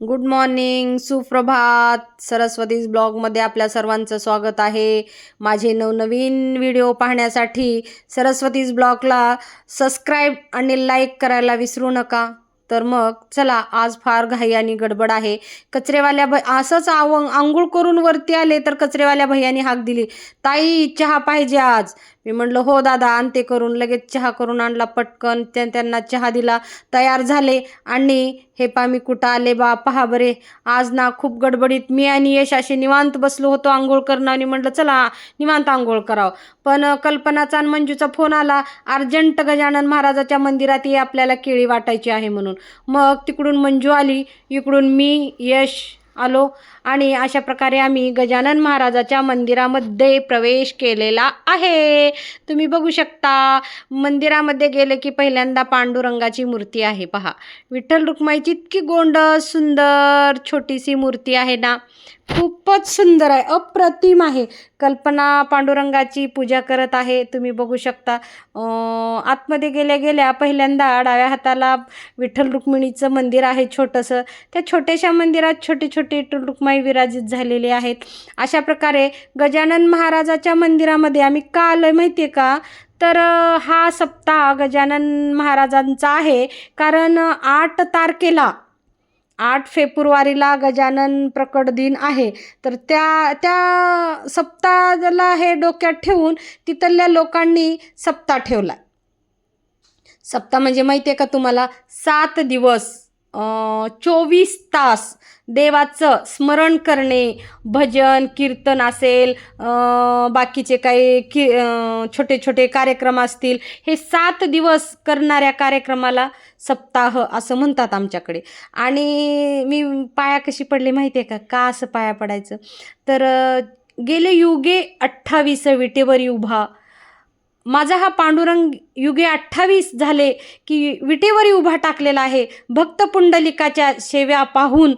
Good morning सुप्रभात. सरस्वतीज ब्लॉगमध्ये आपल्या सर्वांचं स्वागत आहे. माझे नवनवीन व्हिडिओ पाहण्यासाठी सरस्वतीज ब्लॉगला सबस्क्राईब आणि लाईक करायला विसरू नका. तर मग चला आज फार घाई आणि गडबड आहे. कचरेवाल्या भ असंच आव आंघोळ करून वरती आले तर कचरेवाल्या भैयानी हाक दिली ताई चहा पाहिजे आज. मी म्हटलं हो दादा आणते करून. लगेच चहा करून आणला पटकन त्या त्यांना चहा दिला तयार झाले. आणि हे पा मी कुठं आले बा? पहा बरे. आज ना खूप गडबडीत. मी आणि यश असे निवांत बसलो होतो आंघोळ करणं आणि म्हटलं चला निवांत आंघोळ करावं. पण कल्पनाचा आणि मंजूचा फोन आला अर्जंट गजानन महाराजाच्या मंदिरात ये आपल्याला केळी वाटायची आहे म्हणून. मग तिकडून मंजू आली इकडून मी यश आलो आणि अशा प्रकारे आम्ही गजानन महाराजाच्या मंदिरामध्ये प्रवेश केलेला आहे. तुम्ही बघू शकता मंदिरामध्ये गेले की पहिल्यांदा पांडुरंगाची मूर्ती आहे पहा. विठ्ठल रुक्माईची इतकी गोंडस सुंदर छोटीशी मूर्ती आहे ना. खूप खूपच सुंदर आहे अप्रतिम आहे. कल्पना पांडुरंगाची पूजा करत आहे तुम्ही बघू शकता. आतमध्ये गेल्या गेल्या पहिल्यांदा डाव्या हाताला विठ्ठल रुक्मिणीचं मंदिर आहे छोटंसं. त्या छोट्याशा मंदिरात छोटे छोटे रुक्माई विराजित झालेले आहेत. अशा प्रकारे गजानन महाराजाच्या मंदिरामध्ये आम्ही का आलो आहे माहिती आहे का? तर हा सप्ताह गजानन महाराजांचा आहे. कारण आठ तारखेला आठ फेब्रुवारीला गजानन प्रकट दिन आहे. तर त्या त्या सप्ताहाला हे डोक्यात ठेवून तिथल्या लोकांनी सप्ताह ठेवला. सप्ताह म्हणजे माहिती आहे का तुम्हाला? सात दिवस. चोवीस तास देवाचं स्मरण करणे भजन कीर्तन असेल बाकीचे काही की छोटे छोटे कार्यक्रम असतील हे सात दिवस करणाऱ्या कार्यक्रमाला सप्ताह असं म्हणतात आमच्याकडे. आणि मी पाया कशी पडली माहिती आहे का? का असं पाया पडायचं? तर गेले युगे अठ्ठावीस विटेवर उभा माझा हा पांडुरंग युगे अठ्ठावीस झाले की विटेवरी उभा टाकलेला आहे. भक्त पुंडलिकाच्या शेव्या पाहून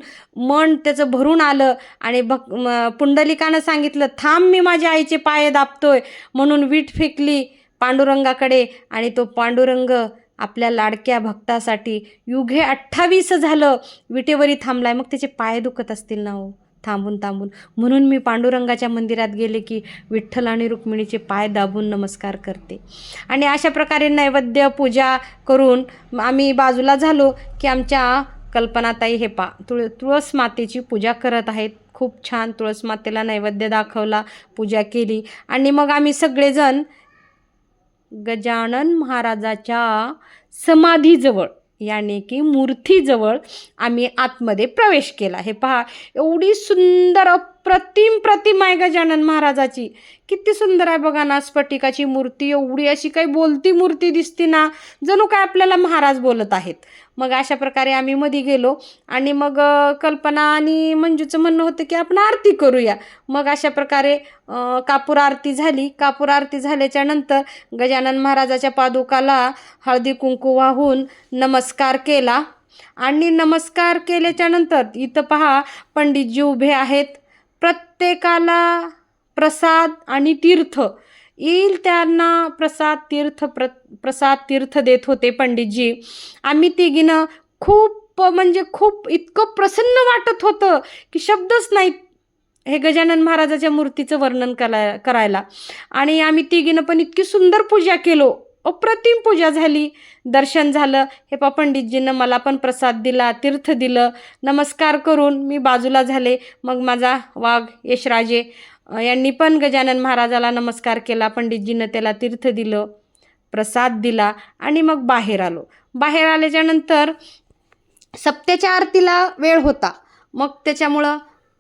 मन त्याचं भरून आलं आणि भक् पुंडलिकानं सांगितलं थांब मी माझ्या आईचे पाय दाबतोय. म्हणून वीट फेकली पांडुरंगाकडे आणि तो पांडुरंग आपल्या लाडक्या भक्तासाठी युगे अठ्ठावीस झालं. विटेवरी थांबलाय मग त्याचे पाय दुखत असतील ना हो? थांबून थांबून म्हणून मी पांडुरंगाच्या मंदिरात गेले की विठ्ठल आणि रुक्मिणीचे पाय दाबून नमस्कार करते. आणि अशा प्रकारे नैवेद्य पूजा करून आम्ही बाजूला झालो की आमच्या कल्पनाताई हे पा तुळ तुळस मातेची पूजा करत आहेत. खूप छान तुळस मातेला नैवेद्य दाखवला पूजा केली. आणि मग आम्ही सगळेजण गजानन महाराजाच्या समाधीजवळ याने की मूर्तीजवळ आम्ही आतमध्ये प्रवेश केला. हे पहा एवढी सुंदर प्रतिम प्रतिम आहे गजानन महाराजाची. किती सुंदर आहे बघा ना स्फटिकाची मूर्ती एवढी अशी काही बोलती मूर्ती दिसती ना जणू काय आपल्याला महाराज बोलत आहेत. मग अशा प्रकारे आम्ही मध्ये गेलो आणि मग कल्पना आणि मंजूचं म्हणणं होतं की आपण आरती करूया. मग अशा प्रकारे कापूर आरती झाली. कापूर आरती झाल्याच्यानंतर गजानन महाराजाच्या पादुकाला हळदी कुंकू वाहून नमस्कार केला. आणि नमस्कार केल्याच्यानंतर इथं पहा पंडितजी उभे आहेत. प्रत्येकाला प्रसाद आणि तीर्थ. येईल त्यांना प्रसाद तीर्थ प्र प्रसाद तीर्थ देत होते पंडितजी. आम्ही तिघीनं खूप म्हणजे खूप इतकं प्रसन्न वाटत होतं की शब्दच नाहीत हे गजानन महाराजाच्या मूर्तीचं वर्णन करा करायला. आणि आम्ही तिघीनं पण इतकी सुंदर पूजा केलो. अप्रतिम पूजा झाली. दर्शन झालं. हे पा पंडितजीनं मला पण प्रसाद दिला तीर्थ दिलं. नमस्कार करून मी बाजूला झाले. मग माझा वाघ यशराजे यांनी पण गजानन महाराजाला नमस्कार केला. पंडितजीनं त्याला तीर्थ दिलं प्रसाद दिला आणि मग बाहेर आलो. बाहेर आल्याच्यानंतर सप्त्याच्या आरतीला वेळ होता. मग त्याच्यामुळं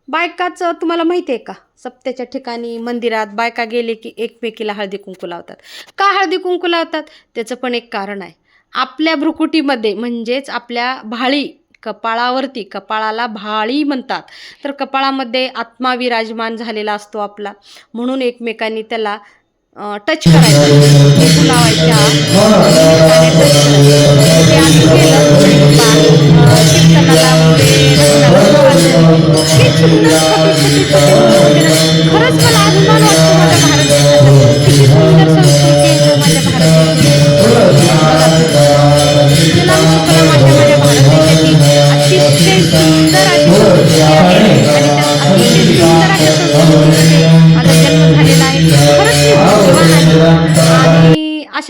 बायकाचं तुम्हाला माहिती आहे का? सप्त्याच्या ठिकाणी मंदिरात बायका गेले की एकमेकीला हळदी कुंकू लावतात. का हळदी कुंकू लावतात? त्याचं पण एक कारण आहे. आपल्या भ्रुकुटीमध्ये म्हणजेच आपल्या भाळी कपाळावरती कपाळाला भाळी म्हणतात. तर कपाळामध्ये आत्मा विराजमान झालेला असतो आपला. म्हणून एकमेकांनी त्याला टच करायचा. कुंकू लावायच्या. करायचं. ते आम्ही केलं कीर्तनाला वगैरे सुंदर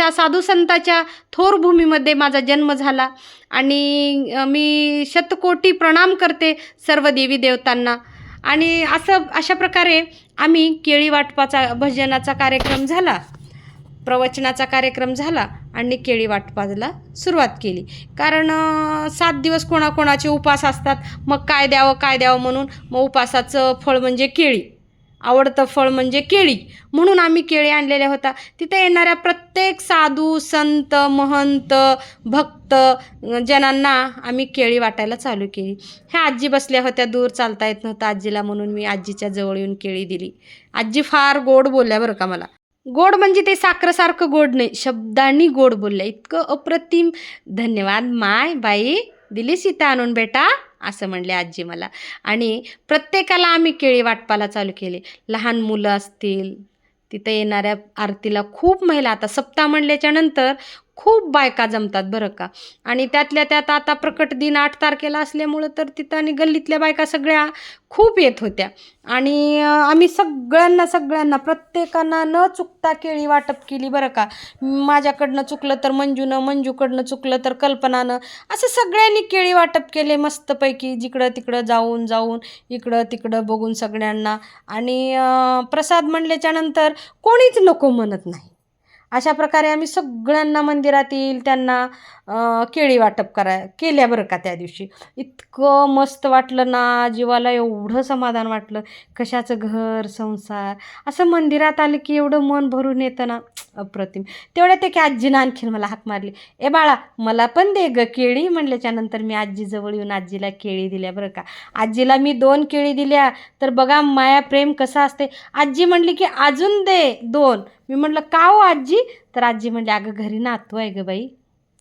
अशा साधू संताच्या थोर भूमीमध्ये माझा जन्म झाला. आणि मी शतकोटी प्रणाम करते सर्व देवी देवतांना. आणि असं अशा प्रकारे आम्ही केळी वाटपाचा भजनाचा कार्यक्रम झाला प्रवचनाचा कार्यक्रम झाला आणि केळी वाटपाला सुरुवात केली. कारण सात दिवस कोणाकोणाचे उपास असतात. मग काय द्यावं काय द्यावं म्हणून मग उपासाचं फळ म्हणजे केळी. आवडतं फळ म्हणजे केळी. म्हणून आम्ही केळी आणलेल्या होता तिथे येणाऱ्या प्रत्येक साधू संत महंत भक्त जनांना आम्ही केळी वाटायला चालू केली. ह्या आजी बसल्या होत्या. दूर चालता येत नव्हतं आजीला म्हणून मी आजीच्या जवळ येऊन केळी दिली. आजी फार गोड बोलल्या बरं का मला. गोड म्हणजे ते साखरेसारखं गोड नाही. शब्दांनी गोड बोलल्या. इतकं अप्रतिम. धन्यवाद. माय बाई. दिली सीता आणून बेटा असं म्हणले आजी मला. आणि प्रत्येकाला आम्ही केळी वाटपाला चालू केली. लहान मुलं असतील तिथं येणाऱ्या आरतीला खूप महिला आता सप्ताह म्हणल्याच्या नंतर खूप बायका जमतात बरं का. आणि त्यातल्या त्यात आता प्रकट दिन आठ तारखेला असल्यामुळं तर तिथं आणि गल्लीतल्या बायका सगळ्या खूप येत होत्या. आणि आम्ही सगळ्यांना सगळ्यांना प्रत्येकांना न चुकता केळी वाटप केली बरं का. माझ्याकडनं चुकलं तर मंजूनं मंजूकडनं चुकलं तर कल्पनानं. असं सगळ्यांनी केळी वाटप केले मस्तपैकी जिकडं तिकडं जाऊन जाऊन इकडं तिकडं बघून सगळ्यांना. आणि प्रसाद म्हणल्याच्यानंतर कोणीच नको म्हणत नाही. अशा प्रकारे आम्ही सगळ्यांना मंदिरात येईल त्यांना केळी वाटप करा केल्या बरं का त्या दिवशी. इतकं मस्त वाटलं ना जीवाला एवढं समाधान वाटलं. कशाचं घर संसार? असं मंदिरात आलं की एवढं मन भरून येतं ना. अप्रतिम. तेवढ्यात एक आजीनं आणखीन मला हाक मारली. ए बाळा मला पण दे ग केळी म्हणल्याच्या नंतर मी आजीजवळ येऊन आजीला केळी दिल्या बरं का. आजीला मी दोन केळी दिल्या. तर बघा माया प्रेम कसं असते. आजी म्हणली की अजून दे दोन. मी म्हटलं का हो आजी? तर आजी म्हणली अगं घरी नातू आहे गं बाई.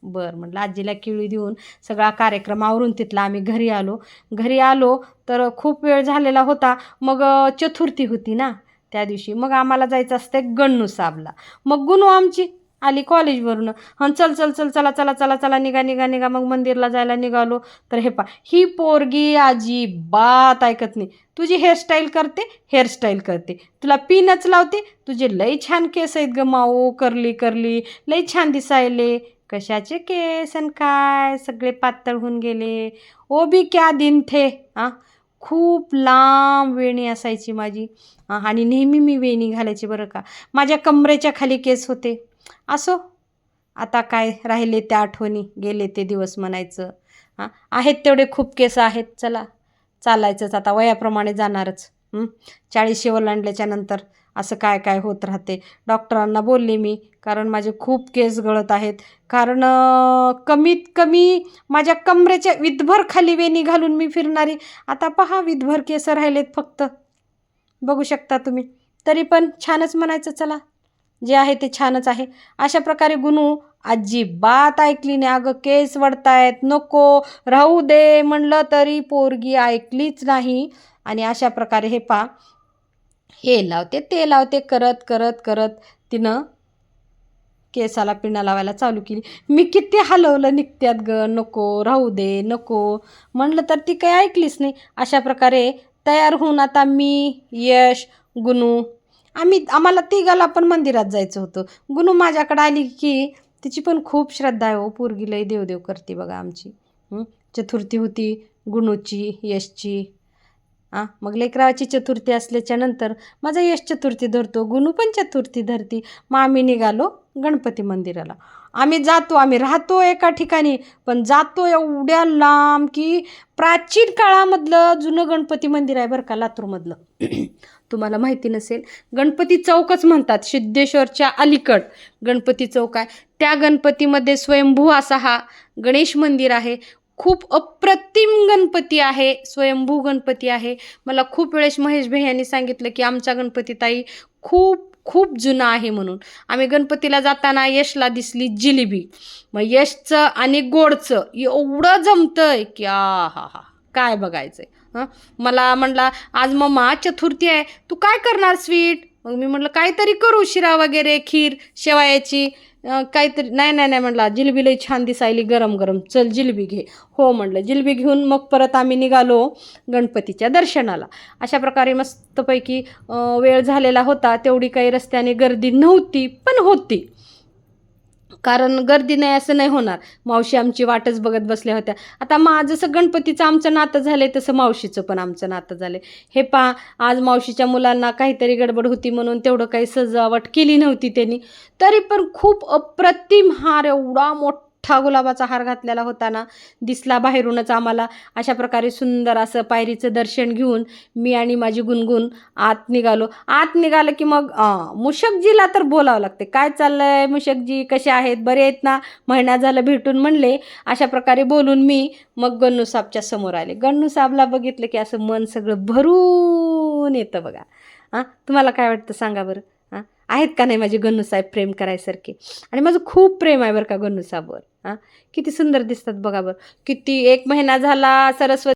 बरं म्हटलं आजीला केळी देऊन सगळा कार्यक्रम आवरून तिथला आम्ही घरी आलो. घरी आलो तर खूप वेळ झालेला होता. मग चतुर्थी होती ना. त्या दिवशी. मग आम्हाला जायचं असतं गण्णू साबला. मग गुणू आमची आली कॉलेजवरून हं चल चल चल चला चला चला चला निघा निघा निघा. मग मंदिरला जायला निघालो. तर हे पा ही पोरगी आजी बात ऐकत नाही. तुझी हेअरस्टाईल करते हेअरस्टाईल करते. तुला पिनच लावते तुझे लई छान केस आहेत ग माऊ करली करली लई छान दिसायले. कशाचे केस आणि काय? सगळे पातळ होऊन गेले. ओ बी क्या दिन थे आ? खूप लांब वेणी असायची माझी. आणि नेहमी मी वेणी घालायची बरं का. माझ्या कमरेच्या खाली केस होते. असो. आता काय राहिले त्या आठवणी. गेले ते दिवस म्हणायचं. हां आहेत तेवढे खूप केस आहेत. चला. चालायचंच. आता वयाप्रमाणे जाणारच. हं? चाळीशी ओलांडल्याच्या नंतर. असं काय काय होत राहते. डॉक्टरांना बोलले मी कारण माझे खूप केस गळत आहेत. कारण कमीत कमी माझ्या कमरेच्या विधभर खाली वेणी घालून मी फिरणारी. आता पहा विधभर केस राहिलेत फक्त. बघू शकता तुम्ही. तरी पण छानच म्हणायचं चला. जे आहे ते छानच आहे. अशा प्रकारे गुणू अजिबात ऐकली नाही. अगं केस वडतायत नको राहू दे म्हणलं तरी पोरगी ऐकलीच नाही. आणि अशा प्रकारे हे पा हे लावते ते लावते करत करत करत तिनं केसाला पिणा लावायला चालू केली. मी किती हलवलं निघत्यात ग नको राहू दे नको. म्हणलं तर ती काही ऐकलीच नाही. अशा प्रकारे तयार होऊन आता मी यश गुणू आम्ही आम्हाला तिघाला पण मंदिरात जायचं होतं. गुनू माझ्याकडे आली की तिची पण खूप श्रद्धा आहे हो पोरगीलाही देवदेव करते बघा आमची. चतुर्थी होती गुणूची यशची. हां मग लेकराची चतुर्थी असल्याच्या नंतर माझा यश चतुर्थी धरतो गुणू पण चतुर्थी धरती. मग आम्ही निघालो गणपती मंदिराला. आम्ही जातो आम्ही राहतो एका ठिकाणी पण जातो एवढ्या लांब की प्राचीन काळामधलं जुनं गणपती मंदिर आहे बरं का लातूरमधलं. तुम्हाला माहिती नसेल गणपती चौकच म्हणतात सिद्धेश्वरच्या अलीकड गणपती चौक आहे. त्या गणपतीमध्ये स्वयंभू असा हा गणेश मंदिर आहे. खूप अप्रतिम गणपती आहे स्वयंभू गणपती आहे. मला खूप वेळेस महेश भाई यांनी सांगितलं की आमचा गणपती ताई खूप खूप जुना आहे म्हणून. आम्ही गणपतीला जाताना यशला दिसली जिलेबी. मग यशचं आणि गोडचं एवढं जमतंय की आ हा हा काय बघायचंय हं? मला म्हणला आज मम्मा चतुर्थी आहे तू काय करणार स्वीट? मग मी म्हटलं काहीतरी करू शिरा वगैरे खीर शेवायाची. काहीतरी नाही नाही नाही म्हटलं जिलबी लई छान दिसायली गरम गरम. चल जिलबी घे. हो म्हटलं जिलबी घेऊन मग परत आम्ही निघालो गणपतीच्या दर्शनाला. अशा प्रकारे मस्तपैकी वेळ झालेला होता. तेवढी काही रस्त्याने गर्दी नव्हती पण होती. कारण गर्दी नाही असं नाही होणार. मावशी आमची वाटच बघत बसल्या होत्या. आता मा जसं गणपतीचं आमचं नातं झालं आहे तसं मावशीचं पण आमचं नातं झालं हे पा आज मावशीच्या मुलांना काहीतरी गडबड होती म्हणून तेवढं काही सजावट केली नव्हती त्यांनी. तरी पण खूप अप्रतिम हार एवढा मोठा गुलाबाचा हार घातलेला होता ना दिसला बाहेरूनच आम्हाला. अशा प्रकारे सुंदर असं पायरीचं दर्शन घेऊन मी आणि माझी गुणगुण आत निघालो. आत निघालं की मग अं, मुशकजीला तर बोलावं लागते. काय चाललंय मुशकजी कसे आहेत? बरे आहेत ना? महिना झालं भेटून म्हणले. अशा प्रकारे बोलून मी मग गन्नू साहेबच्या समोर आले. गन्नू साहेबला बघितलं की असं मन सगळं भरून येतं बघा. हां तुम्हाला काय वाटतं सांगा बरं? हां? आहेत का नाही माझे गणूसाहेब प्रेम करायसारखे? आणि माझं खूप प्रेम आहे बरं का गणूसाहेबवर हां? किती सुंदर दिसतात बघा बरं. किती एक महिना झाला सरस्वती